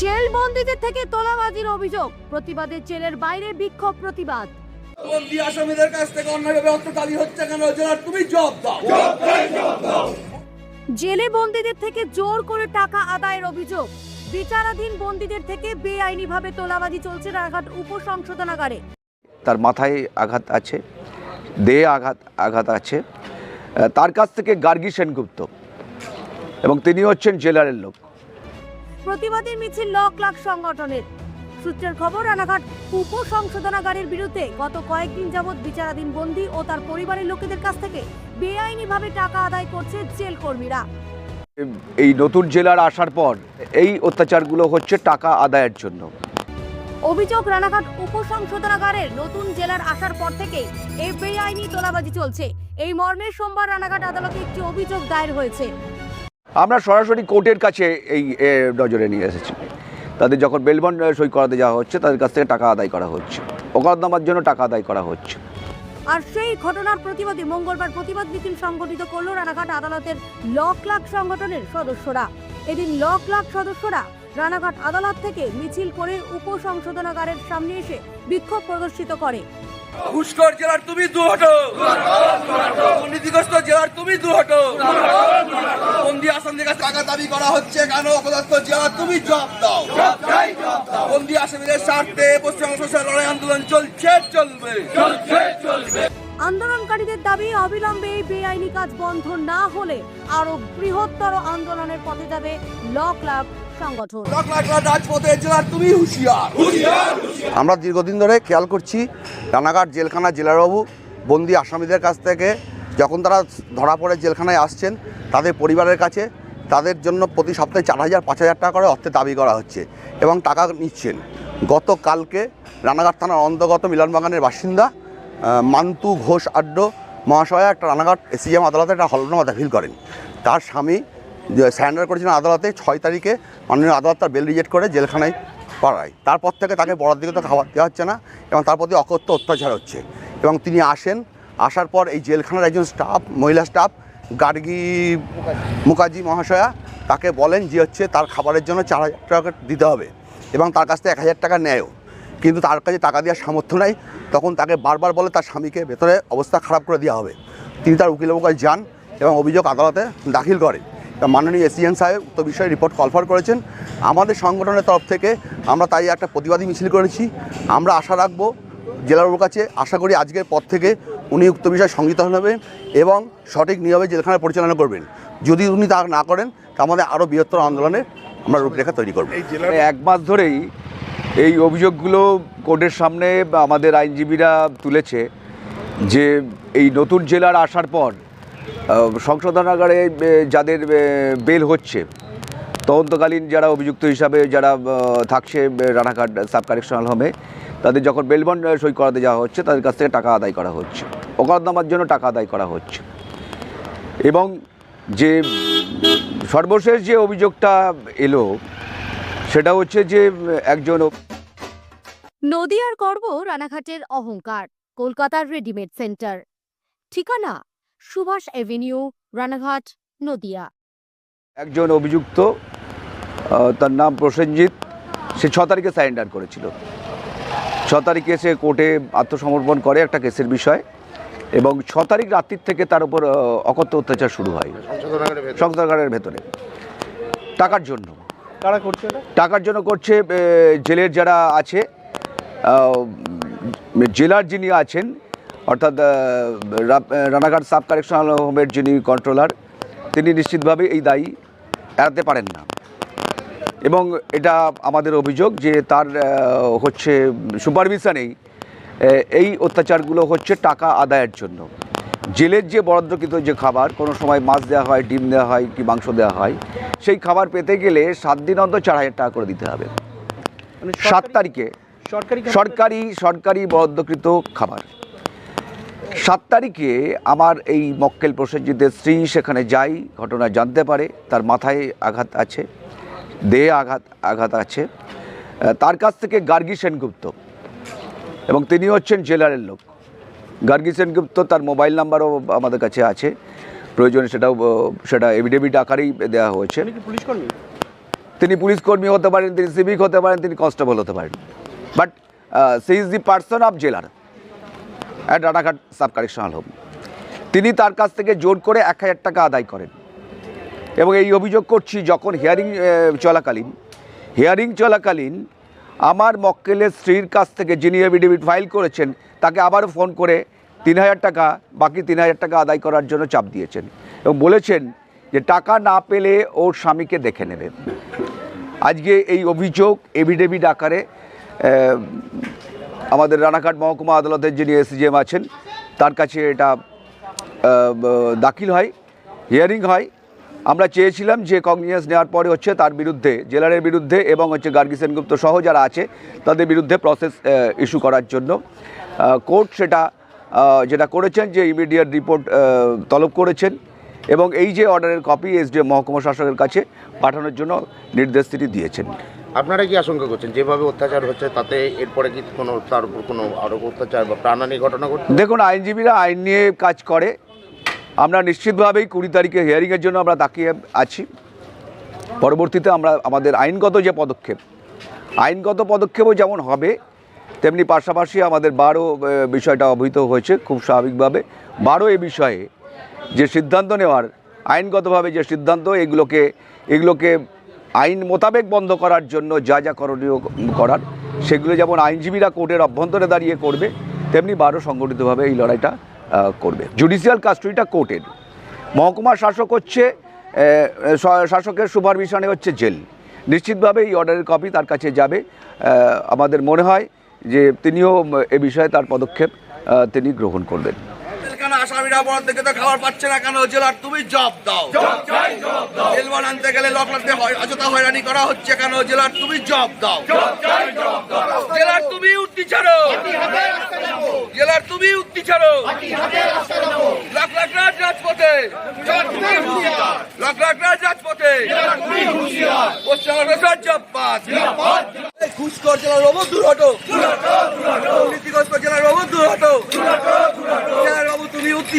Jail বন্দীদের থেকে তোলাবাজির অভিযোগ। প্রতিবাদে জেলের বাইরে বিক্ষোভ প্রতিবাদ। বন্দি আসামিদের কাছ থেকে অন্যায়ভাবে অর্থ দাবি হচ্ছে কেন? জেলার তুমি জবাব দাও। জেলে বন্দীদের থেকে জোর করে টাকা আদায়ের অভিযোগ। বিচারাধীন বন্দীদের থেকে বেআইনিভাবে তোলাবাজি চলছে রানাঘাট উপসংশোধনাগারে। তার মাথায় আঘাত আছে দেহে আঘাত আঘাত আছে। তার কাছ থেকে গার্গী সেনগুপ্ত এবং তিনি হচ্ছেন জেলারের লোক। প্রতিবাদী মিছিল লক লাখ সংগঠনের। সূত্রের খবর রানাঘাট উপ সংশোধনাগারের বিরুদ্ধে গত কয়েকদিন যাবৎ বিচারাধীন বন্দী ও তার পরিবারের লোকেদের কাছ থেকে বেআইনিভাবে টাকা আদায় করছে জেল কর্মীরা এই নতুন জেলার আসার পর এই অত্যাচারগুলো হচ্ছে টাকা আদায়ের জন্য। অভিযোগ রানাঘাট উপসংশোধনাগারের নতুন জেলার আসার পর থেকেই এই বেআইনি তোলাবাজি চলছে। এই মর্মে সোমবার রানাঘাট আদালতে একটি অভিযোগ দায়ের হয়েছে। আমরা সরাসরি কোর্টের কাছে এই এ, নজরে নিয়ে এসেছি। তাদের যখন বেলবন্ড সই করাতে যাওয়া হচ্ছে তাদের কাছ থেকে টাকা আদায় করা হচ্ছে। অকদনামার জন্য টাকা আদায় করা হচ্ছে। আর সেই ঘটনার প্রতিবাদে মঙ্গলবার প্রতিবাদ মিছিল সংগঠিত করল রানাঘাট আদালতের লক লাখ সংগঠনের সদস্যরা। এদিন লক লাখ সদস্যরা রানাঘাট আদালত থেকে মিছিল করে উপসংশোধনাগারের সামনে এসে বিক্ষোভ প্রদর্শিত করে। ঘুষখোর জেলার তুমি দু হটো দুর্নীতিগ্রস্ত জেলার তুমি দু হটো বন্দি আসামিদের কাছে টাকা দাবি করা হচ্ছে? কেন অপদার্থ জেলার তুমি জবাব দাও। বন্দি আসামিদের স্বার্থে পশ্চিমবঙ্গ সোশ্যাল লড়াই আন্দোলন চলছে চলবে। আন্দোলনকারীদের দাবি অবিলম্বে এই বেআইনি কাজ বন্ধ না হলে আরও বৃহত্তর আন্দোলনের পথে যাবে লক লাখ সংগঠন। তুমি হুঁশিয়ার। আমরা দীর্ঘদিন ধরে খেয়াল করছি রানাঘাট জেলখানা জেলারবাবু বন্দি আসামিদের কাছ থেকে যখন তারা ধরা পড়ে জেলখানায় আসছেন তাদের পরিবারের কাছে তাদের জন্য প্রতি সপ্তাহে চার হাজার, পাঁচ হাজার টাকা করে অর্থে দাবি করা হচ্ছে এবং টাকা নিচ্ছেন। গতকালকে রানাঘাট থানার অন্তর্গত মিলনবাগানের বাসিন্দা মান্তু ঘোষ আড্ড মহাশয়া একটা রানাঘাট এসিএম আদালতে একটা হলনামা দাখিল করেন। তার স্বামী স্যান্ডার করেছিলেন আদালতে, ছয় তারিখে মাননীয় আদালত তার বেল রিজেক্ট করে জেলখানায় পাড়ায়। তারপর থেকে তাকে দিকে তো খাবার দেওয়া হচ্ছে না এবং তার প্রতি অকথ্য অত্যাচার হচ্ছে। এবং তিনি আসেন, আসার পর এই জেলখানার একজন স্টাফ, মহিলা স্টাফ গার্গী মুখার্জি মহাশয়া তাকে বলেন যে হচ্ছে তার খাবারের জন্য চার হাজার টাকা দিতে হবে এবং তার কাছ থেকে এক হাজার টাকা নেয়ও। কিন্তু তার কাছে টাকা দেওয়ার সামর্থ্য নাই। তখন তাকে বারবার বলে তার স্বামীকে ভেতরে অবস্থা খারাপ করে দেওয়া হবে। তিনি তার উকিলের কাছে যান এবং অভিযোগ আদালতে দাখিল করেন। মাননীয় এসিএন সাহেব উক্ত বিষয়ে রিপোর্ট কলফার করেছেন। আমাদের সংগঠনের তরফ থেকে আমরা তাই একটা প্রতিবাদী মিছিল করেছি। আমরা আশা রাখব জেলার কাছে, আশা করি আজকের পর থেকে উনি উক্ত বিষয়ে সংযুক্ত হবেন এবং সঠিক নিয়মে জেলখানা পরিচালনা করবেন। যদি উনি তা না করেন তা আমাদের আরও বৃহত্তর আন্দোলনের আমরা রূপরেখা তৈরি করব। মানে এক মাস ধরেই এই অভিযোগগুলো কোর্টের সামনে বা আমাদের আইনজীবীরা তুলেছে যে এই নতুন জেলার আসার পর সংশোধনাগারে যাদের বেল হচ্ছে তদন্তকালীন যারা অভিযুক্ত হিসাবে যারা থাকছে রানাঘাট সাব কারেকশনাল হোমে তাদের যখন বেলবন্ড সই করাতে যাওয়া হচ্ছে তাদের কাছ থেকে টাকা আদায় করা হচ্ছে। অকদনামার জন্য টাকা আদায় করা হচ্ছে। এবং যে সর্বশেষ যে অভিযোগটা এলো সেটা হচ্ছে যে একজন নদিয়ার গর্ব রানাঘাটের অহংকার কলকাতার রেডিমেড সেন্টার। ঠিকানা সুভাষ এভিনিউ রানাঘাট নদিয়া। একজন অভিযুক্ত তার নাম প্রসেনজিৎ সে ছ তারিখে সারেন্ডার করেছিল। ছ তারিখে সে কোর্টে আত্মসমর্পণ করে একটা কেসের বিষয় এবং ছ তারিখ রাত্রির থেকে তার উপর অকথ্য অত্যাচার শুরু হয়। সংশোধনাগারের ভেতরে। টাকার জন্য। টাকার জন্য করছে জেলের যারা আছে জেলার যিনি আছেন অর্থাৎ রানাঘাট সাব কারেকশনাল হোমের যিনি কন্ট্রোলার তিনি নিশ্চিতভাবে এই দায়ী এড়াতে পারেন না। এবং এটা আমাদের অভিযোগ যে তার হচ্ছে সুপারভিশনেই এই অত্যাচারগুলো হচ্ছে টাকা আদায়ের জন্য। জেলের যে বরাদ্দকৃত যে খাবার কোনো সময় মাছ দেওয়া হয় ডিম দেওয়া হয় কি মাংস দেওয়া হয় সেই খাবার পেতে গেলে সাত দিন অন্তর চার হাজার টাকা করে দিতে হবে। মানে সাত তারিখে সরকারি সরকারি সরকারি বরাদ্দকৃত খাবার। সাত তারিখে আমার এই মক্কেল প্রসেনজিতের স্ত্রী সেখানে যাই ঘটনা জানতে পারে তার মাথায় আঘাত আছে। দেহে আঘাত আঘাত আছে। তার কাছ থেকে গার্গী সেনগুপ্ত এবং তিনি হচ্ছেন জেলারের লোক। গার্গী সেনগুপ্ত তার মোবাইল নাম্বারও আমাদের কাছে আছে। প্রয়োজনে সেটাও সেটা এভিডেভিট আকারেই দেওয়া হয়েছে। তিনি পুলিশ কর্মী? হতে পারেন তিনি সিভিক হতে পারেন তিনি কনস্টেবল হতে পারেন। But she is the person of jailer. At Ranaghat sub correctional home. তিনি তার কাছ থেকে জোর করে এক হাজার টাকা আদায় করেন। এবং এই অভিযোগ করছি যখন হিয়ারিং চলাকালীন হিয়ারিং চলাকালীন আমার মক্কেলের স্ত্রীর কাছ থেকে যিনি এভিডেভিট ফাইল করেছেন, তাকে আবারও ফোন করে তিন হাজার টাকা, বাকি তিন হাজার টাকা আদায় করার জন্য চাপ দিয়েছেন এবং বলেছেন যে টাকা না পেলে ওর স্বামীকে দেখে নেবে। আজকে এই অভিযোগ এভিডেভিট আকারে আমাদের রানাঘাট মহকুমা আদালতের যিনি এসিজিএম আছেন, তার কাছে এটা দাখিল হয় হিয়ারিং হয়। আমরা চেয়েছিলাম যে কগনিয়েন্স নেওয়ার পরে হচ্ছে তার বিরুদ্ধে জেলারের বিরুদ্ধে এবং হচ্ছে গার্গী সেনগুপ্ত সহ যারা আছে তাদের বিরুদ্ধে প্রসেস ইস্যু করার জন্য। কোর্ট সেটা যেটা করেছেন যে ইমিডিয়েট রিপোর্ট তলব করেছেন এবং এই যে অর্ডারের কপি এসডিএম মহকুমা শাসকের কাছে পাঠানোর জন্য নির্দেশ তিনি দিয়েছেন। আপনারা কি আশঙ্কা করছেন? যেভাবে অত্যাচার হচ্ছে তাতে এরপরে কি কোনো তার উপর কোনো আরও অত্যাচার বা প্রাণহানি ঘটনা ঘটছে দেখুন আইনজীবীরা আইন নিয়ে কাজ করে আমরা নিশ্চিতভাবেই কুড়ি তারিখে হিয়ারিংয়ের জন্য আমরা তাকিয়ে আছি। পরবর্তীতে আমরা আমাদের আইনগত যে পদক্ষেপ, আইনগত পদক্ষেপও যেমন হবে, তেমনি পাশাপাশি আমাদের বারো বিষয়টা অবহিত হয়েছে খুব স্বাভাবিকভাবে। বারো এই বিষয়ে যে সিদ্ধান্ত নেওয়ার, আইনগতভাবে যে সিদ্ধান্ত, এগুলোকে এগুলোকে আইন মোতাবেক বন্ধ করার জন্য যা যা করণীয় করার, সেগুলো যেমন আইনজীবীরা কোর্টের অভ্যন্তরে দাঁড়িয়ে করবে, তেমনি বারো সংগঠিতভাবে এই লড়াইটা করবে। জুডিশিয়াল কাস্টডিটা কোর্টের মহকুমা শাসক হচ্ছে শাসকের সুপারভিশনে হচ্ছে জেল। নিশ্চিতভাবে এই অর্ডারের কপি তার কাছে যাবে। আমাদের মনে হয় যে তিনিও এ বিষয়ে তার পদক্ষেপ তিনি গ্রহণ করবেন। জেলখানা আসামিরা বরাদ থেকে তো খাবার পাচ্ছে না কেন জেলার তুমি জব দাও। জেল বানাতে গেলে লকলাতে অযথা হয়রানি করা হচ্ছে কেন জেলার তুমি জব দাও। জেলার তুমি উত্তি ছাড়ো। জেলার তুমি উত্তি ছাড়ো। লাখ লাখ রাজ রাজপথে। লাখ লাখ রাজ রাজপথে। পশ্চিমবঙ্গের রাজ্যপাত ঘুষখোর জেলার বাবু দূর হটো। দুর্নীতিগ্রস্ত জেলার বাবু দূর হটো জেলার বাবু তুমি উত্তি